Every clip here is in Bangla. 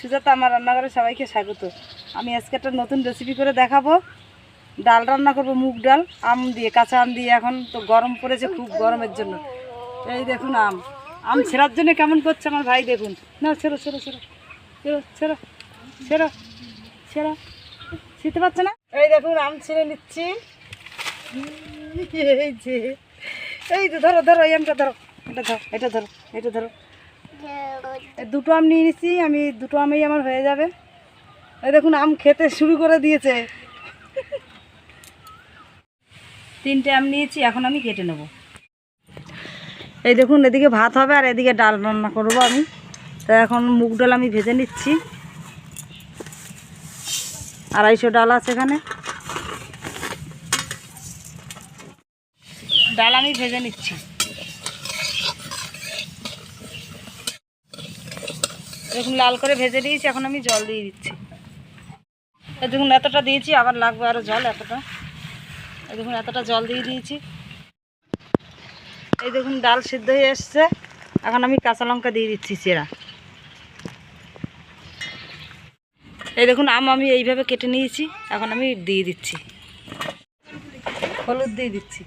সুজাতা, আমার রান্নাঘরে সবাইকে স্বাগত। আমি আজকে একটা নতুন রেসিপি করে দেখাবো। ডাল রান্না করব, মুগ ডাল, আম দিয়ে, কাঁচা আম দিয়ে। এখন তো গরম পড়েছে খুব গরমের জন্য। এই দেখুন আম। আম ছেঁড়ার জন্য কেমন করছে আমার ভাই দেখুন। না, ছেড়ো ছেড়ো ছেড়ো। ছেড়ো ছেড়ো ছেড়ো ছেড়ো। ছিতে পারছে না? এই দেখুন, আম ছিঁড়ে নিচ্ছি। এই যে, এই তো ধরো ধরো, এই আমটা ধরো। এটা ধরো এটা ধরো এটা ধরো। দুটো আম নিয়ে নিচ্ছি আমি, দুটো আমেই আমার হয়ে যাবে। দেখুন, আম খেতে শুরু করে দিয়েছে। তিনটে আম নিয়েছি, এখন আমি কেটে নেব। এই দেখুন, এদিকে ভাত হবে আর এদিকে ডাল রান্না করব আমি। তা এখন মুগ ডাল আমি ভেজে নিচ্ছি। আড়াইশো ডাল আছে এখানে। ডাল আমি ভেজে নিচ্ছি। দেখুন লাল করে ভেজে দিয়েছি এখন আমি জল দিয়ে দিচ্ছি। দেখুন, এতটা দিয়েছি, আবার লাগবে আরও জল এতটা। দেখুন, এতটা জল দিয়ে দিয়েছি। এই দেখুন, ডাল সিদ্ধ হয়ে এসছে। এখন আমি কাঁচা লঙ্কা দিয়ে দিচ্ছি, চেরা। এই দেখুন, আম আমি এইভাবে কেটে নিয়েছি, এখন আমি দিয়ে দিচ্ছি। হলুদ দিয়ে দিচ্ছি।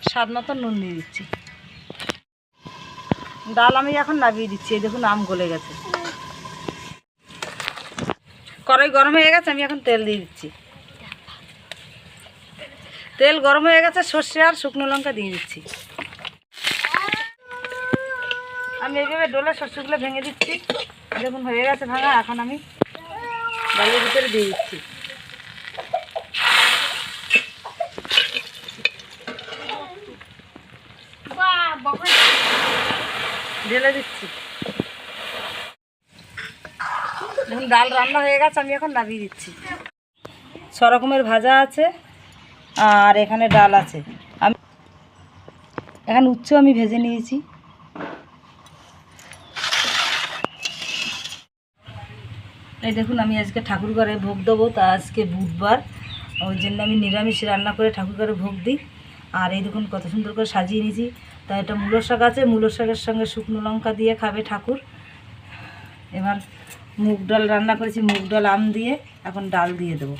স্বাদ মতো নুন দিয়ে দিচ্ছি। ডাল আমি এখন নামিয়ে দিচ্ছি, এই দেখুন আম গলে গেছে। কড়াই গরম হয়ে গেছে, আমি এখন তেল দিয়ে দিচ্ছি। তেল গরম হয়ে গেছে, সর্ষে আর শুকনো লঙ্কা দিয়ে দিচ্ছি। আমি এইভাবে ডোলে সর্ষেগুলো ভেঙে দিচ্ছি। দেখুন হয়ে গেছে ভাঙা, এখন আমি ডালের ভিতরে দিয়ে দিচ্ছি। ঢেলে দিচ্ছি। দেখুন ডাল রান্না হয়ে গেছে, আমি এখন নামিয়ে দিচ্ছি। ছ রকমের ভাজা আছে আর এখানে ডাল আছে। আমি এখানে উচ্চ আমি ভেজে নিয়েছি। এই দেখুন, আমি আজকে ঠাকুর ঘরে ভোগ দেবো, তা আজকে বুধবার। ওই জন্য আমি নিরামিষ রান্না করে ঠাকুর ঘরে ভোগ দিই। আর এই দেখুন, কত সুন্দর করে সাজিয়ে নিয়েছি। তা এটা মূলো শাক আছে মূলো শাকের সঙ্গে শুকনো লঙ্কা দিয়ে খাবে ঠাকুর। এবার মুগ ডাল রান্না করেছি, মুগ ডাল আম দিয়ে, এখন ডাল দিয়ে দেবো।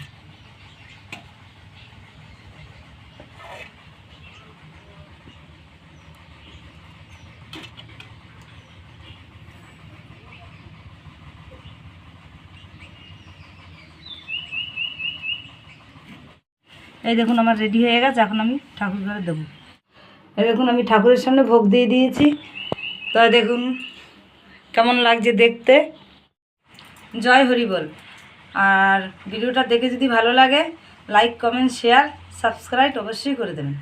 এই দেখুন আমার রেডি হয়ে গেছে, এখন আমি ঠাকুর ঘরে দেবো। দেখুন, আমি ঠাকুরের সামনে ভোগ দিয়ে দিয়েছি। তো দেখুন, কেমন লাগছে দেখতে। জয় হরি বল। আর ভিডিওটা দেখে যদি ভালো লাগে লাইক কমেন্ট শেয়ার সাবস্ক্রাইব অবশ্যই করে দেবেন।